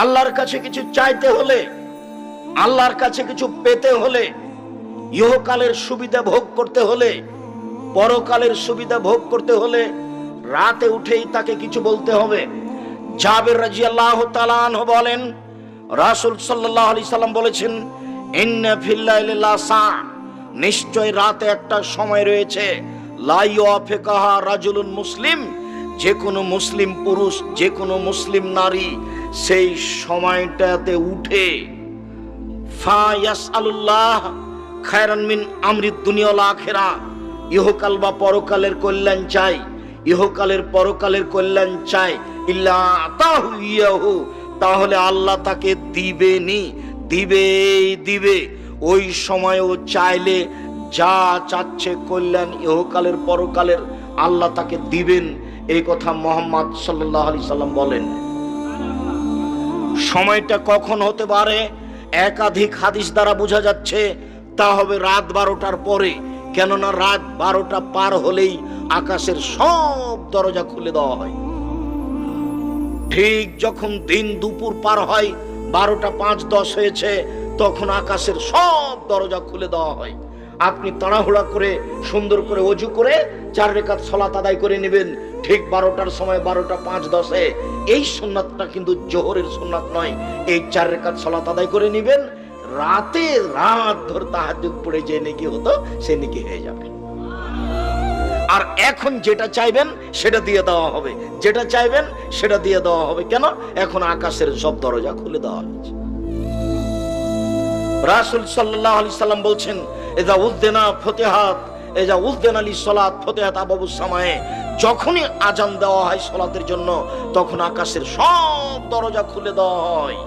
আল্লাহর কাছে কিছু চাইতে হলে, আল্লাহর কাছে কিছু পেতে হলে, ইহকালের সুবিধা ভোগ করতে হলে, পরকালের সুবিধা ভোগ করতে হলে রাতে উঠেই তাকে কিছু বলতে হবে। জাবের রাজি আল্লাহ বলেন, রাসুল সাল্লাহ আলি সাল্লাম বলেছেন লাসা নিশ্চয় রাতে একটা সময় রয়েছে। লাইফেকাহা রাজুলুন মুসলিম, যে কোনো মুসলিম পুরুষ, যে কোনো মুসলিম নারী সেই সময়টাতে উঠে ফায়াস আলুল্লাহ খায়রান মিন আমরিদ দুনিয়াল আখেরা, ইহকাল বা পরকালের কল্যাণ চাই, ইহকালের পরকালের কল্যাণ চাই, ইল্লা ইয়াহু, তাহলে আল্লাহ তাকে দিবেনি দিবে দিবে। ওই সময়ও চাইলে যা চাচ্ছে কল্যাণ ইহকালের পরকালের আল্লাহ তাকে দিবেন, এই কথা মোহাম্মদ সাল্লাহ আলি সাল্লাম বলেন। সময়টা কখন হতে পারে? একাধিক হাদিস দ্বারা বোঝা যাচ্ছে, তা হবে রাত বারোটার পরে। কেননা রাত বারোটা পার হলেই আকাশের সব দরজা খুলে দেওয়া হয়। ঠিক যখন দিন দুপুর পার হয়, বারোটা পাঁচ দশ হয়েছে, তখন আকাশের সব দরজা খুলে দেওয়া হয়। আপনি তাড়াহুড়া করে, সুন্দর করে অজু করে চার রেখাত সলাত আদায় করে নেবেন। ঠিক বারোটার সময়, বারোটা পাঁচ দশে। এই সোননাথটা কিন্তু জোহরের সোননাথ নয়। এই চার রেখাত সলাত আদায় করে নেবেন। রাতে রাত ধরে তাহাজুদ পড়ে যে নেকি হতো, সে নেকি হয়ে যাবে। আর এখন যেটা চাইবেন, সেটা দিয়ে দেওয়া হবে। যেটা চাইবেন, সেটা দিয়ে দেওয়া হবে। কেন? এখন আকাশের সব দরজা খুলে দেওয়া হয়েছে। রাসুল সাল্লাহ আলি সাল্লাম বলছেন, এজা উদ্দেনা ফতেহাত, এজা উদ্দেন আলী সলাত, ফতেহাত আবাবু যখনই আজান দেওয়া হয় সলাতের জন্য, তখন আকাশের সব দরজা খুলে দেওয়া হয়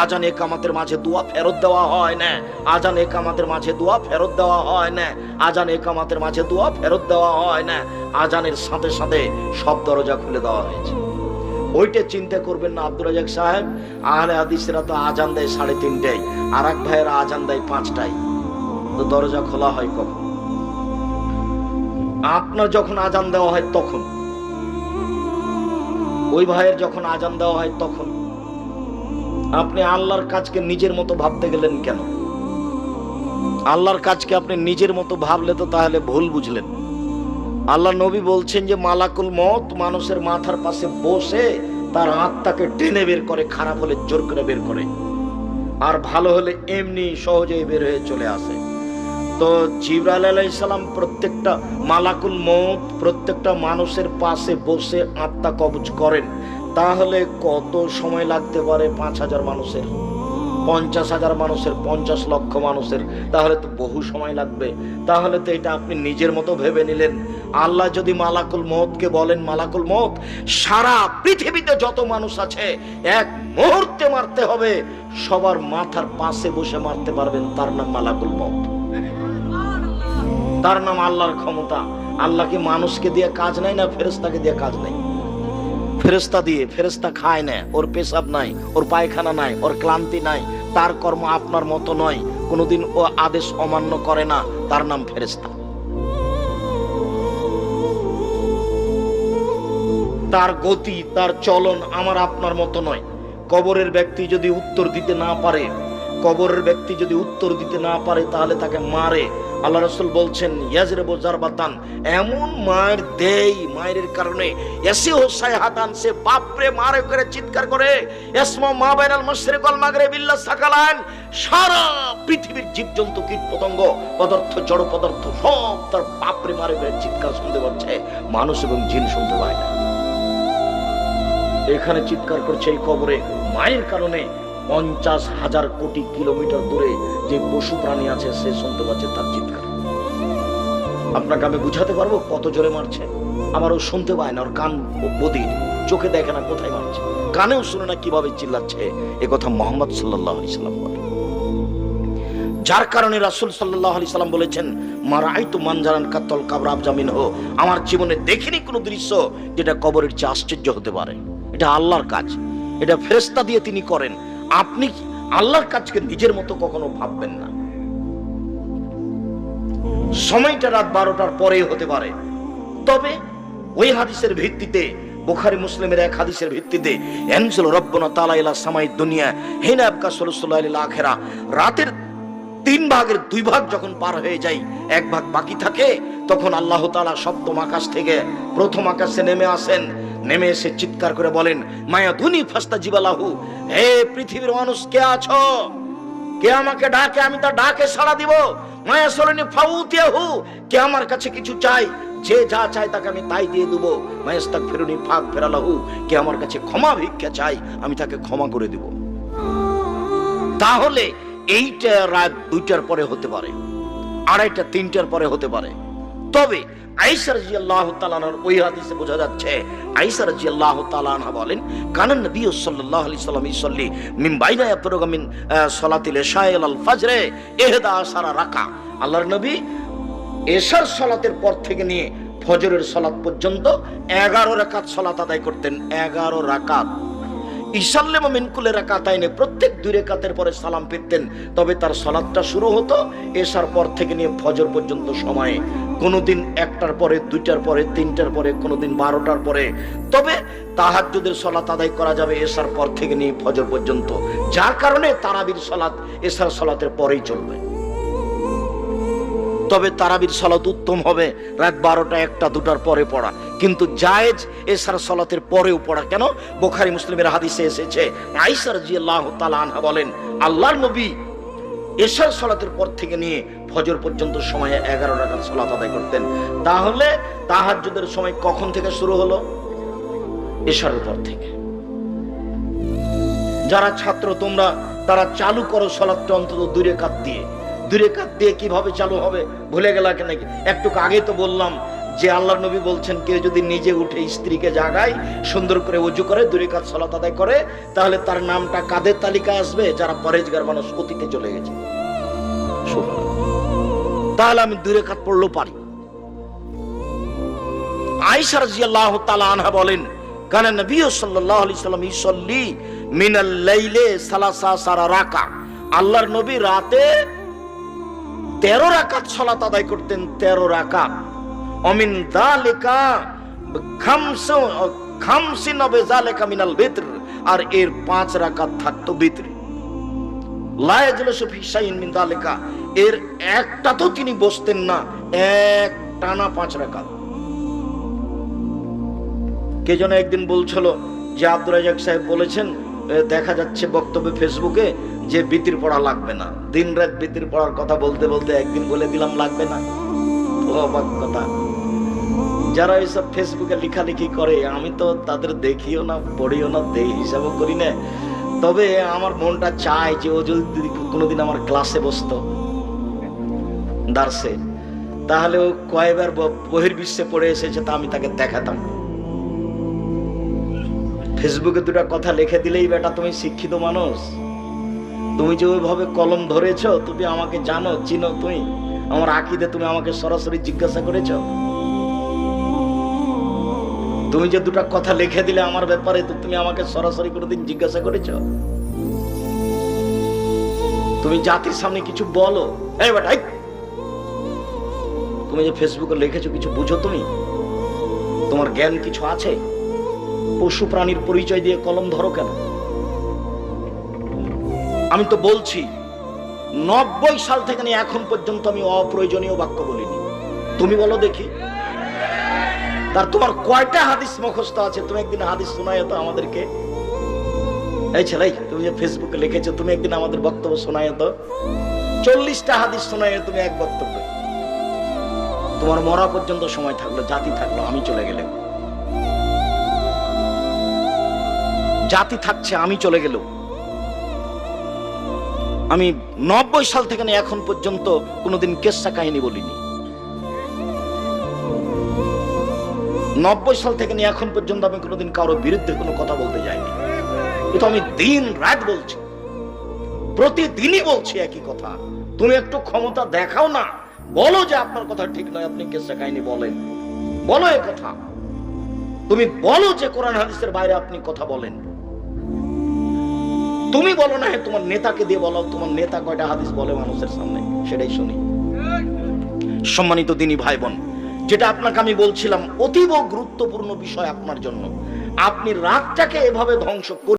আজান একামাতের মাঝে দোয়া ফেরত দেওয়া হয় না। আজান একামাতের মাঝে দোয়া ফেরত দেওয়া হয় না। আজান একামাতের মাঝে দোয়া ফেরত দেওয়া হয় না। আজানের সাথে সাথে সব দরজা খুলে দেওয়া হয়েছে। ওইটা চিন্তা করবেন না, আব্দুল রাজাক সাহেব। আহলে হাদিসেরা তো আজান দেয় সাড়ে তিনটায় আর এক ভাইয়েরা আজান দেয় পাঁচটায়। তো দরজা খোলা হয় কখন? আপনার যখন আজান দেওয়া হয় তখন, ওই ভাইয়ের যখন আজান দেওয়া হয় তখন, আপনি আল্লাহর কাজকে নিজের মতো ভাবতে গেলেন কেন? আল্লাহর কাজকে আপনি নিজের মতো ভাবলে তো তাহলে ভুল বুঝলেন। আল্লাহ নবী বলছেন যে, মালাকুল মত মানুষের মাথার পাশে বসে তার আত্মাকে টেনে বের করে, খারাপ হলে জোর করে বের করে। আর ভালো হলে এমনি সহজেই বের হয়ে চলে আসে। তো জিব্রাইল আলাইসালাম প্রত্যেকটা মালাকুল মত প্রত্যেকটা মানুষের পাশে বসে আত্মা কবজ করেন। তাহলে কত সময় লাগতে পারে পাঁচ হাজার মানুষের? পঞ্চাশ হাজার মানুষের, পঞ্চাশ লক্ষ মানুষের। তাহলে তো বহু সময় লাগবে। তাহলে তো এটা আপনি নিজের মতো ভেবে নিলেন। আল্লাহ যদি মালাকুল মতকে বলেন, মালাকুল মত সারা পৃথিবীতে যত মানুষ আছে, এক মুহূর্তে মারতে হবে। সবার মাথার পাশে বসে মারতে পারবেন, তার নাম মালাকুল মত তার নাম আল্লাহর ক্ষমতা। আল্লাহ কি মানুষকে দিয়ে কাজ নাই না ফেরেস্তাকে দিয়ে কাজ নাই। ফেরেস্তা দিয়ে ফেরেস্তা খায় না, ওর পেশাব নাই, ওর পায়খানা নাই, ওর ক্লান্তি নাই, তার কর্ম আপনার মতো নয়। কোনোদিন ও আদেশ অমান্য করে না, তার নাম ফেরেস্তা তার গতি, তার চলন আমার আপনার মতো নয়। কবরের ব্যক্তি যদি উত্তর দিতে না পারে কবরের ব্যক্তি যদি উত্তর দিতে না পারে, তাহলে তাকে মারে। আল্লাহ রসুল বলছেন ইয়াজরে বোজার বাতান এমন মায়ের দেই, মায়ের কারণে। এসে হোসাই হাতান সে বাপরে মারে করে চিৎকার করে। এসমা মা বাইনাল মশরিকল মাগরে বিল্লাহ সাকালান। সারা পৃথিবীর জীবজন্তু কীট পতঙ্গ পদার্থ, জড় পদার্থ, সব তার বাপরে মারে করে চিৎকার শুনতে পাচ্ছে। মানুষ এবং জিন শুনতে পায় না। এখানে চিৎকার করছে এই কবরে। মায়ের কারণে পঞ্চাশ হাজার কোটি কিলোমিটার দূরে যে পশু প্রাণী আছে, সে শুনতে পাচ্ছে তার চিৎকার। আপনাকে আমি বুঝাতে পারব কত জোরে মারছে? আমার ও শুনতে পায় না, ওর কান বদির চোখে দেখে না কোথায় মারছে। কানেও শুনে না কীভাবে চিল্লাচ্ছে, এ কথা মোহাম্মদ সাল্লাহ সাল্লাম বলে। যার কারণে রাসুল সাল্লাহ আলি সাল্লাম বলেছেন মারাই তো মানজারান কাতল কাবরাব জামিন হো আমার জীবনে দেখিনি কোনো দৃশ্য যেটা কবরের চেয়ে আশ্চর্য হতে পারে। এটা আল্লাহর কাজ। এটা ফেরেস্তা দিয়ে তিনি করেন। আপনি আল্লাহর কাজকে নিজের মতো কখনো ভাববেন না? সময়টা রাত বারোটার পরেই হতে পারে। তবে ওই হাদিসের ভিত্তিতে, বুখারি মুসলিমের এক হাদিসের ভিত্তিতে, এনজেল রব্বনা তালা ইলা সামাই দুনিয়া, হেনা আবকা সলসুল্লাহ আখেরা। রাতের তিন ভাগের দুই ভাগ যখন পার হয়ে যায়, এক ভাগ বাকি থাকে, তখন আল্লাহ তালা সপ্তম আকাশ থেকে প্রথম আকাশে নেমে আসেন। নেমে এসে চিৎকার করে বলেন, মায়া ধুনি ফাস্তা জীবালাহু, হে পৃথিবীর মানুষ, কে আছো? কে আমাকে ডাকে? আমি তার ডাকে সাড়া দিব। মায়া সরণি ফাউতিয়াহু, কে আমার কাছে কিছু চাই যে যা চায় তাকে আমি তাই দিয়ে দেবো। মায়াস্তাক ফেরুনি ফাঁক ফেরালাহু, কে আমার কাছে ক্ষমা ভিক্ষা চাই আমি তাকে ক্ষমা করে দিব। তাহলে এইটা রাত দুইটার পরে হতে পারে, আড়াইটা, তিনটার পরে হতে পারে। তবে আইসার জি আল্লাহ ওই হাদিসে বোঝা যাচ্ছে আইসার জি আল্লাহ তালানহা বলেন নবী সাল্লাম মিন মিন আহ, সালাতিল ইশাইল আল ফাজরে আশারা রাকা। আল্লাহর নবী এশার সালাতের পর থেকে নিয়ে ফজরের সালাত পর্যন্ত এগারো রাকাত সালাত আদায় করতেন এগারো রাকাত। ইসাল্লেম মিনকুলের রাকাতাইনে প্রত্যেক দুই রেখাতের পরে সালাম ফিরতেন, তবে তার সালাদটা শুরু হতো এশার পর থেকে নিয়ে ফজর পর্যন্ত সময়ে। কোনোদিন একটার পরে, দুইটার পরে, তিনটার পরে, কোনোদিন বারোটার পরে। তবে তাহাজ্জুদের সলাত আদায় করা যাবে এশার পর থেকে নিয়ে ফজর পর্যন্ত। যার কারণে তারাবির সলাত এশার সলাতের পরেই চলবে। তবে তারাবির সলাত উত্তম হবে। রাত বারোটা, একটা, দুটার পরে পড়া। কিন্তু জায়েজ এসার সলাতের পরেও পড়া। কেন? বোখারি মুসলিমের হাদিসে এসেছে। আইসার জি আল্লাহ আনহা বলেন, আল্লাহর নবী এসার সলাতের পর থেকে নিয়ে ফজর পর্যন্ত সময়ে এগারো রাকাত সলাত আদায় করতেন। তাহলে তাহাজ্জুদের সময় কখন থেকে শুরু হলো? এশারের পর থেকে। যারা ছাত্র, তোমরা তারা চালু করো সলাদটা অন্তত দূরে কাত দিয়ে। দূরে কাত দিয়ে কীভাবে চালু হবে? ভুলে গেলা কেন একটু আগে তো বললাম যে আল্লাহ নবী বলছেন, কেউ যদি নিজে উঠে স্ত্রীকে জাগায়, সুন্দর করে উজু করে, দূরে কাত সলাত আদায় করে, তাহলে তার নামটা কাদের তালিকায় আসবে? যারা পরেজগার মানুষ, অতীতে চলে গেছে। তাহলে আমি দূরে কাত পড়লেও পারি। আয়েশা রাদিয়াল্লাহু তাআলা আনহা বলেন, কান নবী আলাইহি সাল্লাম ইসল্লি মিনাল লাইলে সালাসা সারা রাকা আল্লাহর নবী রাতে 13 রাকাত সালাত আদায় করতেন 13 রাকাত। অমিন যালিকা খামসু খামসিন নবে যালিকা মিনাল বিতর, আর এর পাঁচ রাকাত থাকতো বিতরে। এর একটা তো তিনি বসতেন না, এক টানা পাঁচ রাকাত। কে যেন একদিন বলছিল যে আব্দুল রাজাক সাহেব বলেছেন দেখা যাচ্ছে বক্তব্যে ফেসবুকে যে বিতির পড়া লাগবে না। দিন রাত বিতির পড়ার কথা বলতে বলতে একদিন বলে দিলাম, লাগবে না। অবাক কথা। যারা এইসব ফেসবুকে লেখালেখি করে, আমি তো তাদের দেখিও না, পড়িও না, দেই হিসাবও করি না। তবে আমার মনটা চায় যে ও যদি কোনোদিন আমার ক্লাসে বসতো, দার্সে, তাহলে ও কয়বার ব- বহির্বিশ্বে পড়ে এসেছে তা আমি তাকে দেখাতাম। ফেসবুকে দুটা কথা লিখে দিলেই বেটা তুমি শিক্ষিত মানুষ। তুমি যে ওইভাবে কলম ধরেছ, তুমি আমাকে জানো, চিনো তুমি। আমার আকিদে তুমি আমাকে সরাসরি জিজ্ঞাসা করেছ। তুমি যে দুটা কথা লিখে দিলে আমার ব্যাপারে, তো তুমি আমাকে সরাসরি কোনোদিন জিজ্ঞাসা করেছ? তুমি জাতির সামনে কিছু বলো। তুমি যে ফেসবুকে লিখেছো, কিছু বুঝো তুমি? তোমার জ্ঞান কিছু আছে? পশু প্রাণীর পরিচয় দিয়ে কলম ধরো কেন? আমি তো বলছি, নব্বই সাল থেকে নিয়ে এখন পর্যন্ত আমি অপ্রয়োজনীয় বাক্য বলিনি। তুমি বলো দেখি। তার তোমার কয়টা হাদিস মুখস্থ আছে? তুমি একদিন হাদিস শোনায় তো আমাদেরকে এই ছেলে তুমি যে ফেসবুকে লিখেছো, তুমি একদিন আমাদের বক্তব্য শোনায় তো চল্লিশটা হাদিস শোনায় তুমি এক বক্তব্য। তোমার মরা পর্যন্ত সময় থাকল, জাতি থাকল, আমি চলে গেলাম। জাতি থাকছে, আমি চলে গেল আমি নব্বই সাল থেকে নিয়ে এখন পর্যন্ত কোনোদিন কেসা কাহিনী বলিনি। নব্বই সাল থেকে নিয়ে এখন পর্যন্ত আমি কোনোদিন কারোর বিরুদ্ধে কোনো কথা বলতে যাইনি। কিন্তু আমি দিন রাত বলছি, প্রতিদিনই বলছি একই কথা। তুমি একটু ক্ষমতা দেখাও না, বলো যে আপনার কথা ঠিক নয়, আপনি কেসা কাহিনী বলেন। বলো এ কথা। তুমি বলো যে কোরআন হাদিসের বাইরে আপনি কথা বলেন। তুমি বলো না হ্যাঁ তোমার নেতাকে দিয়ে বলো, তোমার নেতা কয়টা হাদিস বলে মানুষের সামনে? সেটাই শুনি। সম্মানিত দিনী ভাই বোন যেটা আপনাকে আমি বলছিলাম, অতীব গুরুত্বপূর্ণ বিষয় আপনার জন্য। আপনি রাগটাকে এভাবে ধ্বংস